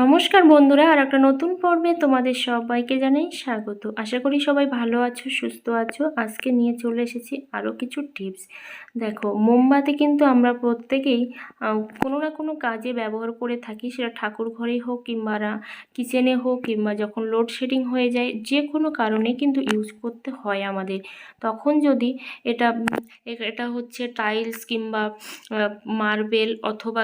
নমস্কার বন্ধুরা, আর একটা নতুন পর্বে তোমাদের সবাইকে জানাই স্বাগত। আশা করি সবাই ভালো আছো, সুস্থ আছো। আজকে নিয়ে চলে এসেছি আরও কিছু টিপস। দেখো, মোমবাতি কিন্তু আমরা প্রত্যেকেই কোনো না কোনো কাজে ব্যবহার করে থাকি, সেটা ঠাকুর ঘরেই হোক কিংবা কিচেনে হোক কিংবা যখন লোডশেডিং হয়ে যায়, যে কোনো কারণে কিন্তু ইউজ করতে হয় আমাদের। তখন যদি এটা এটা হচ্ছে টাইলস কিংবা মার্বেল অথবা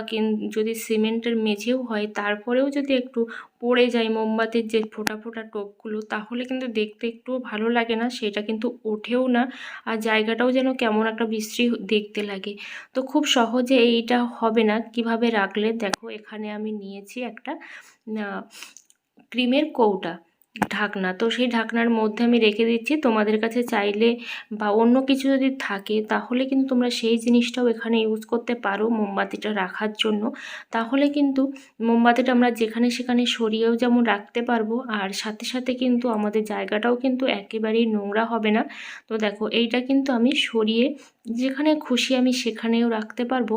যদি সিমেন্টের মেঝেও হয়, তারপরেও যদি একটু পড়ে যায় মোমবাতির যে ফোটা ফোটা টোপগুলো, তাহলে কিন্তু দেখতে একটুও ভালো লাগে না, সেটা কিন্তু ওঠেও না। আর জায়গাটাও যেন কেমন একটা বিশ্রী দেখতে লাগে। তো খুব সহজে এইটা হবে না। কীভাবে রাখলে? দেখো, এখানে আমি নিয়েছি একটা ক্রিমের কৌটা। ঢাকনা। তো সেই ঢাকনার মধ্যে আমি রেখে দিচ্ছি। তোমাদের কাছে চাইলে বা অন্য কিছু যদি থাকে, তাহলে কিন্তু তোমরা সেই জিনিসটাও এখানে ইউজ করতে পারো মোমবাতিটা রাখার জন্য। তাহলে কিন্তু মোমবাতিটা আমরা যেখানে সেখানে সরিয়েও যেমন রাখতে পারব, আর সাথে সাথে কিন্তু আমাদের জায়গাটাও কিন্তু একেবারেই নোংরা হবে না। তো দেখো, এইটা কিন্তু আমি সরিয়ে যেখানে খুশি আমি সেখানেও রাখতে পারব।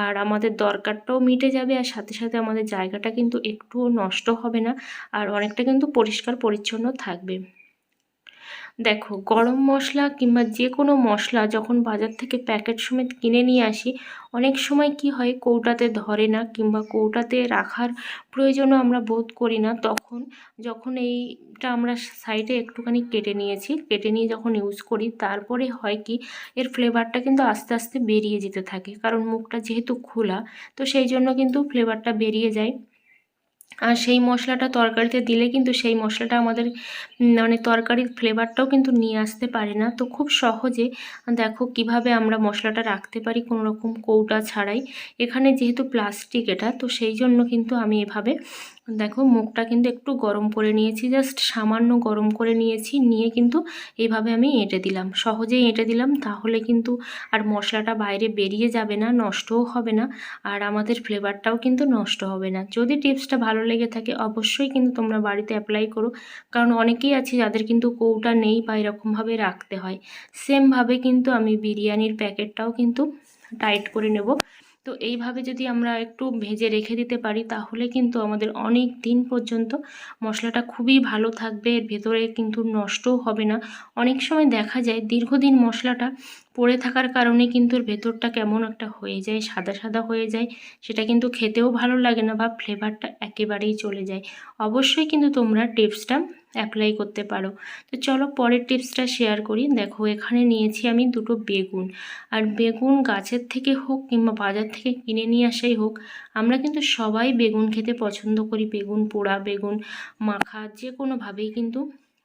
আর আমাদের দরকারটাও মিটে যাবে, আর সাথে সাথে আমাদের জায়গাটা কিন্তু একটুও নষ্ট হবে না। আর অনেকটা কিন্তু পরিষ্কার পরিচ্ছন্ন থাকবে। দেখো, গরম মশলা কিংবা যে কোনো মশলা যখন বাজার থেকে প্যাকেট সমেত কিনে নিয়ে আসি, অনেক সময় কি হয়, কৌটাতে ধরে না কিংবা কৌটাতে রাখার প্রয়োজনও আমরা বোধ করি না। তখন যখন এইটা আমরা সাইডে একটুখানি কেটে নিয়েছি, কেটে নিয়ে যখন ইউজ করি, তারপরে হয় কি, এর ফ্লেভারটা কিন্তু আস্তে আস্তে বেরিয়ে যেতে থাকে। কারণ মুখটা যেহেতু খোলা, তো সেই জন্য কিন্তু ফ্লেভারটা বেরিয়ে যায়। আর সেই মশলাটা তরকারিতে দিলে কিন্তু সেই মশলাটা আমাদের মানে তরকারির ফ্লেভারটাও কিন্তু নিয়ে আসতে পারে না। তো খুব সহজে দেখো কীভাবে আমরা মশলাটা রাখতে পারি কোনো রকম কৌটা ছাড়াই। এখানে যেহেতু প্লাস্টিক এটা, তো সেই জন্য কিন্তু আমি এভাবে দেখো মুখটা কিন্তু একটু গরম করে নিয়েছি জাস্ট সামান্য গরম করে নিয়েছি, নিয়ে কিন্তু এইভাবে আমি এঁটে দিলাম। সহজেই এঁটে দিলাম, তাহলে কিন্তু আর মশলাটা বাইরে বেরিয়ে যাবে না, নষ্টও হবে না, আর আমাদের ফ্লেভারটাও কিন্তু নষ্ট হবে না। যদি টিপসটা ভালো লেগে থাকে, অবশ্যই কিন্তু তোমরা বাড়িতে অ্যাপ্লাই করো, কারণ অনেকেই আছে যাদের কিন্তু কৌটা নেই বা এরকমভাবে রাখতে হয়। সেমভাবে কিন্তু আমি বিরিয়ানির প্যাকেটটাও কিন্তু টাইট করে নেব। তো এইভাবে যদি আমরা একটু ভেজে রেখে দিতে পারি, তাহলে কিন্তু আমাদের অনেক দিন পর্যন্ত মশলাটা খুবই ভালো থাকবে। এর ভেতরে কিন্তু নষ্টও হবে না। অনেক সময় দেখা যায় দীর্ঘদিন মশলাটা পড়ে থাকার কারণে কিন্তু ভেতরটা কেমন একটা হয়ে যায়, সাদা সাদা হয়ে যায়। সেটা কিন্তু খেতেও ভালো লাগে না বা ফ্লেভারটা একেবারেই চলে যায়। অবশ্যই কিন্তু তোমরা টিপসটা অ্যাপ্লাই করতে পারো। তো চলো পরের টিপসটা শেয়ার করি। দেখো, এখানে নিয়েছি আমি দুটো বেগুন। আর বেগুন গাছের থেকে হোক কিংবা বাজার থেকে কিনে নিয়ে আসাই হোক, আমরা কিন্তু সবাই বেগুন খেতে পছন্দ করি। বেগুন পোড়া, বেগুন মাখা যে কোনোভাবেই কিন্তু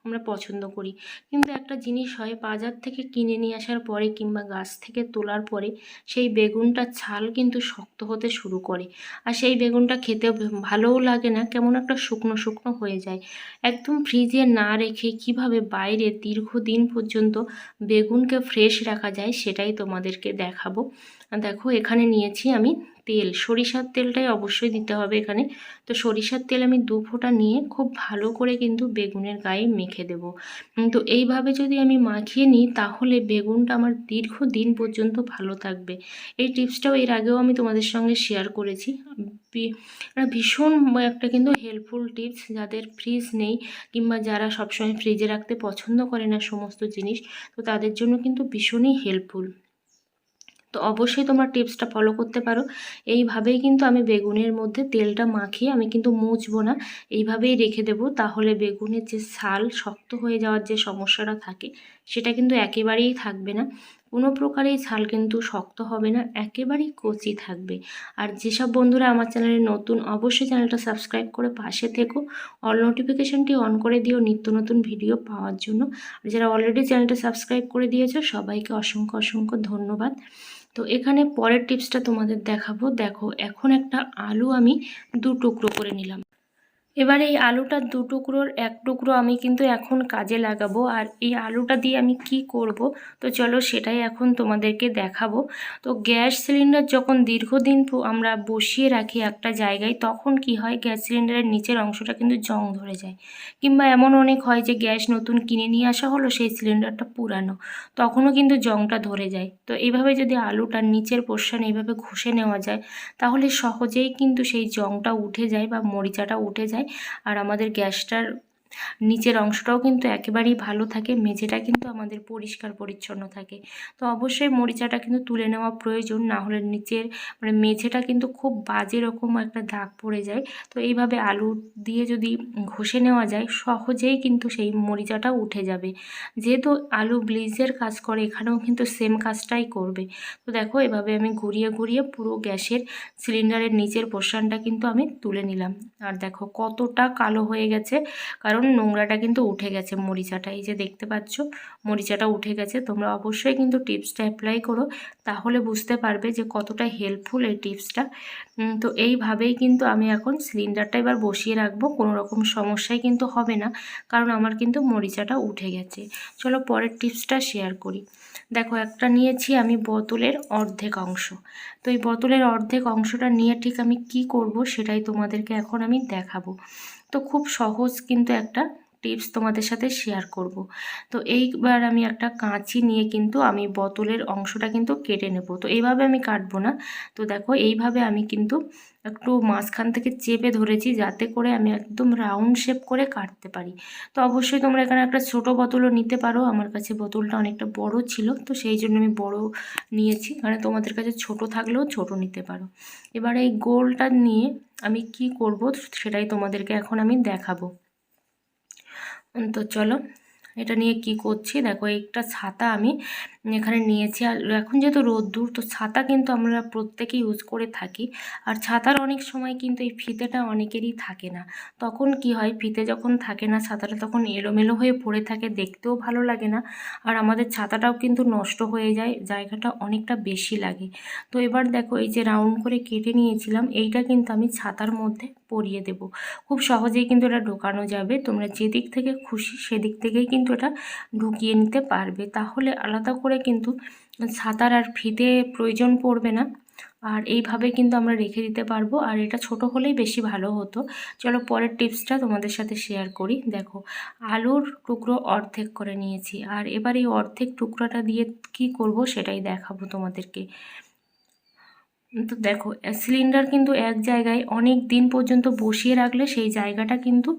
আমরা পছন্দ করি। কিন্তু একটা জিনিস হয়, বাজার থেকে কিনে নিয়ে আসার পরে কিংবা গাছ থেকে তোলার পরে সেই বেগুনটার ছাল কিন্তু শক্ত হতে শুরু করে। আর সেই বেগুনটা খেতে ভালোও লাগে না, কেমন একটা শুকনো শুকনো হয়ে যায়। একদম ফ্রিজে না রেখে কীভাবে বাইরে দীর্ঘদিন পর্যন্ত বেগুনকে ফ্রেশ রাখা যায় সেটাই তোমাদেরকে দেখাবো। দেখো, এখানে নিয়েছি আমি তেল, সরিষার তেলটাই অবশ্যই দিতে হবে এখানে। তো সরিষার তেল আমি দু ফোঁটা নিয়ে খুব ভালো করে কিন্তু বেগুনের গায়ে মেখে দেব। তো এইভাবে যদি আমি মাখিয়ে নিই, তাহলে বেগুনটা আমার দীর্ঘ দিন পর্যন্ত ভালো থাকবে। এই টিপসটাও এর আগেও আমি তোমাদের সঙ্গে শেয়ার করেছি। এটা ভীষণ একটা কিন্তু হেল্পফুল টিপস যাদের ফ্রিজ নেই কিংবা যারা সবসময় ফ্রিজে রাখতে পছন্দ করে না সমস্ত জিনিস, তো তাদের জন্য কিন্তু ভীষণই হেল্পফুল তো অবশ্যই তোমরা টিপসটা ফলো করতে পারো। এইভাবেই কিন্তু আমি বেগুনের মধ্যে তেলটা মাখিয়ে আমি কিন্তু মুছবো না। এইভাবেই রেখে দেবো, তাহলে বেগুনের যে ছাল শক্ত হয়ে যাওয়ার যে সমস্যাটা থাকে, সেটা কিন্তু একেবারেই থাকবে না। কোনো প্রকারেই ছাল কিন্তু শক্ত হবে না, একেবারেই কচি থাকবে। আর যেসব বন্ধুরা আমার চ্যানেলে নতুন, অবশ্যই চ্যানেলটা সাবস্ক্রাইব করে পাশে থেকো। অল নোটিফিকেশনটি অন করে দিও নিত্য নতুন ভিডিও পাওয়ার জন্য। আর যারা অলরেডি চ্যানেলটা সাবস্ক্রাইব করে দিয়েছ, সবাইকে অসংখ্য অসংখ্য ধন্যবাদ। তো এখানে পরের টিপসটা তোমাদের দেখাবো। দেখো, এখন একটা আলু আমি দু টুকরো করে নিলাম। এবার এই আলুটার দু টুকরোর এক টুকরো আমি কিন্তু এখন কাজে লাগাবো। আর এই আলুটা দিয়ে আমি কি করব? তো চলো সেটাই এখন তোমাদেরকে দেখাবো। তো গ্যাস সিলিন্ডার যখন দীর্ঘদিন আমরা বসিয়ে রাখি একটা জায়গায়, তখন কি হয় গ্যাস সিলিন্ডারের নিচের অংশটা কিন্তু জং ধরে যায়। কিংবা এমন অনেক হয় যে গ্যাস নতুন কিনে নিয়ে আসা হলো, সেই সিলিন্ডারটা পুরানো, তখনও কিন্তু জংটা ধরে যায়। তো এইভাবে যদি আলুটার নিচের পোর্শন এইভাবে ঘষে নেওয়া যায়, তাহলে সহজেই কিন্তু সেই জংটা উঠে যায় বা মরিচাটা উঠে যায়। আর আমাদের গ্যাসটার নিচের অংশটাও কিন্তু একেবারেই ভালো থাকে, মেঝেটা কিন্তু আমাদের পরিষ্কার পরিচ্ছন্ন থাকে। তো অবশ্যই মরিচাটা কিন্তু তুলে নেওয়া প্রয়োজন না হলে নিচের মানে মেঝেটা কিন্তু খুব বাজে রকম একটা দাগ পড়ে যায়। তো এইভাবে আলু দিয়ে যদি ঘষে নেওয়া যায়, সহজেই কিন্তু সেই মরিচাটা উঠে যাবে। যেহেতু আলু ব্লিজের কাজ করে, এখানেও কিন্তু সেম কাজটাই করবে। তো দেখো, এভাবে আমি ঘুরিয়ে ঘুরিয়ে পুরো গ্যাসের সিলিন্ডারের নিচের পোর্শনটা কিন্তু আমি তুলে নিলাম। আর দেখো, কতটা কালো হয়ে গেছে। কারণ নোংরাটা কিন্তু উঠে গেছে মরিচাটা। এই যে দেখতে পাচ্ছ, মরিচাটা উঠে গেছে। তোমরা অবশ্যই কিন্তু টিপসটা অ্যাপ্লাই করো, তাহলে বুঝতে পারবে যে কতটা হেল্পফুল এই টিপসটা। তো এইভাবেই কিন্তু আমি এখন সিলিন্ডারটা এবার বসিয়ে রাখব কোনো রকম সমস্যাই কিন্তু হবে না, কারণ আমার কিন্তু মরিচাটা উঠে গেছে। চলো পরের টিপসটা শেয়ার করি। দেখো, একটা নিয়েছি আমি বোতলের অর্ধেক অংশ। তো এই বোতলের অর্ধেক অংশটা নিয়ে ঠিক আমি কি করব সেটাই তোমাদেরকে এখন আমি দেখাবো। তো খুব সহজ কিন্তু একটা টিপস তোমাদের সাথে শেয়ার করব। তো এইবার আমি একটা কাঁচি নিয়ে কিন্তু আমি বোতলের অংশটা কিন্তু কেটে নেব। তো এইভাবে আমি কাটবো না। তো দেখো, এইভাবে আমি কিন্তু একটু মাঝখান থেকে চেপে ধরেছি যাতে করে আমি একদম রাউন্ড শেপ করে কাটতে পারি। তো অবশ্যই তোমরা এখানে একটা ছোট বোতলও নিতে পারো। আমার কাছে বোতলটা অনেকটা বড় ছিল। তো সেই জন্য আমি বড় নিয়েছি। মানে তোমাদের কাছে ছোট থাকলেও ছোট নিতে পারো। এবার এই গোলটা নিয়ে আমি কি করব সেটাই তোমাদেরকে এখন আমি দেখাবো। তো চলো এটা নিয়ে কি করছি? দেখো একটা ছাতা আমি এখানে নিয়েছি। আর এখন যেহেতু রোদ্দুর, তো ছাতা কিন্তু আমরা প্রত্যেকে ইউজ করে থাকি। আর ছাতার অনেক সময় কিন্তু এই ফিতেটা অনেকেরই থাকে না। তখন কি হয়, ফিতে যখন থাকে না, ছাতাটা তখন এলোমেলো হয়ে পড়ে থাকে, দেখতেও ভালো লাগে না। আর আমাদের ছাতাটাও কিন্তু নষ্ট হয়ে যায়, জায়গাটা অনেকটা বেশি লাগে। তো এবার দেখো, এই যে রাউন্ড করে কেটে নিয়েছিলাম, এইটা কিন্তু আমি ছাতার মধ্যে পরিয়ে দেব। খুব সহজেই কিন্তু এটা ঢোকানো যাবে। তোমরা যেদিক থেকে খুশি, সেদিক থেকেই কিন্তু এটা ঢুকিয়ে নিতে পারবে। তাহলে আলাদা করে কিন্তু সাঁতার আর ফিতে প্রয়োজন পড়বে না। আর এইভাবে কিন্তু আমরা রেখে দিতে পারব। আর এটা ছোট হলেই বেশি ভালো হতো। চলো পরের টিপসটা তোমাদের সাথে শেয়ার করি। দেখো, আলুর টুকরো অর্ধেক করে নিয়েছি। আর এবার এই অর্ধেক টুকরোটা দিয়ে কি করব সেটাই দেখাবো তোমাদেরকে। তো দেখো সিলিন্ডার কিন্তু এক জায়গায় অনেক দিন পর্যন্ত বসিয়ে রাখলে সেই জায়গাটা কিন্তু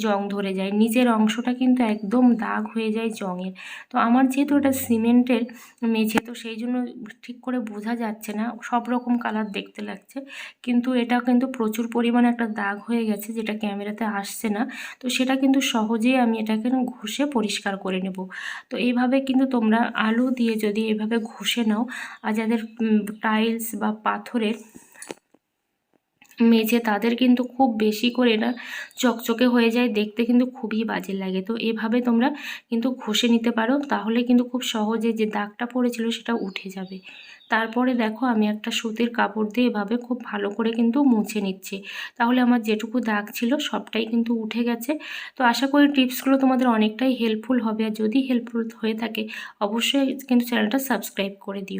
জং ধরে যায়। নিচের অংশটা কিন্তু একদম দাগ হয়ে যায় জংয়ের। তো আমার যেহেতু এটা সিমেন্টের মেঝে, তো সেই জন্য ঠিক করে বোঝা যাচ্ছে না। সব রকম কালার দেখতে লাগছে। কিন্তু এটা কিন্তু প্রচুর পরিমাণে একটা দাগ হয়ে গেছে যেটা ক্যামেরাতে আসছে না। তো সেটা কিন্তু সহজেই আমি এটাকে ঘষে পরিষ্কার করে নেব। তো এইভাবে কিন্তু তোমরা আলু দিয়ে যদি এভাবে ঘষে নাও, আর যাদের টাইলস বা পাথরের মেঝে তাদের কিন্তু খুব বেশি করে না চকচকে হয়ে যায়, দেখতে কিন্তু খুবই বাজে লাগে। তো এভাবে তোমরা কিন্তু ঘষে নিতে পারো, তাহলে কিন্তু খুব সহজে যে দাগটা পড়েছিল সেটা উঠে যাবে। তারপরে দেখো আমি একটা সুতির কাপড় দিয়ে এভাবে খুব ভালো করে কিন্তু মুছে নিচ্ছি। তাহলে আমার যেটুকু দাগ ছিল সবটাই কিন্তু উঠে গেছে। তো আশা করি টিপসগুলো তোমাদের অনেকটাই হেল্পফুল হবে। আর যদি হেল্পফুল হয়ে থাকে, অবশ্যই কিন্তু চ্যানেলটা সাবস্ক্রাইব করে দিও।